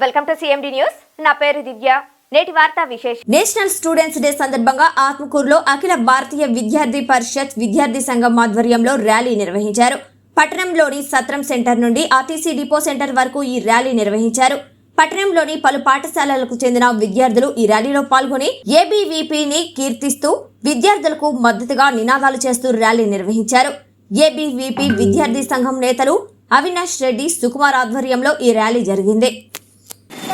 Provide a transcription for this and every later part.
Welcome to CMD news నా పేరు దివ్య. నేటి వార్తా విశేషం. నేషనల్ స్టూడెంట్స్ డే సందర్భంగా ఆత్మకూరులో అఖిల భారతీయ విద్యార్థి పరిషత్ విద్యార్థి సంఘం ఆధ్వర్యంలో ర్యాలీ నిర్వహించారు. పట్టణంలోని సత్రం సెంటర్ నుండి ఆర్టీసీ డిపో సెంటర్ వరకు ఈ ర్యాలీ నిర్వహించారు. పట్టణంలోని పలు పాఠశాలలకు చెందిన విద్యార్థులు ఈ ర్యాలీలో పాల్గొని ఏబీవీపీని కీర్తిస్తూ విద్యార్థులకు మద్దతుగా నినాదాలు చేస్తూ ర్యాలీ నిర్వహించారు. ఏబీవీపీ విద్యార్థి సంఘం నేతలు అవినాష్ రెడ్డి సుకుమార్ ఆధ్వర్యంలో ఈ ర్యాలీ జరిగింది.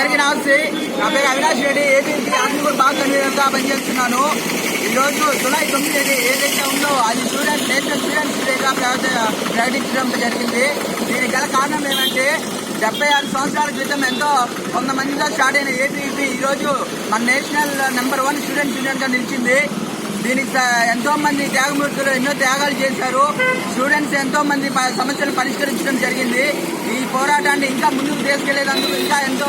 అందరికీ నమస్తే. నా పేరు అవినాష్ రెడ్డి. ఏజెన్సీ ఆత్మకూరు బాగా కన్వీనర్గా పనిచేస్తున్నాను ఈరోజు జూలై తొమ్మిది ఏదైతే ఉందో అది స్టూడెంట్ నేషనల్ స్టూడెంట్స్ డేగా ప్రకటించడం జరిగింది. దీనికి గల కారణం ఏమంటే డెబ్బై ఆరు సంవత్సరాల క్రితం ఎంతో కొంతమందితో స్టార్ట్ అయిన ఏబీపీ ఈరోజు మన నేషనల్ నెంబర్ వన్ స్టూడెంట్ యూనియన్గా నిలిచింది. దీనికి ఎంతో మంది త్యాగమూర్తులు ఎన్నో త్యాగాలు చేశారు. స్టూడెంట్స్ ఎంతో మంది సమస్యలు పరిష్కరించడం జరిగింది. ఈ పోరాటాన్ని ఇంకా ముందుకు తీసుకెళ్ళేందుకు ఇంకా ఎంతో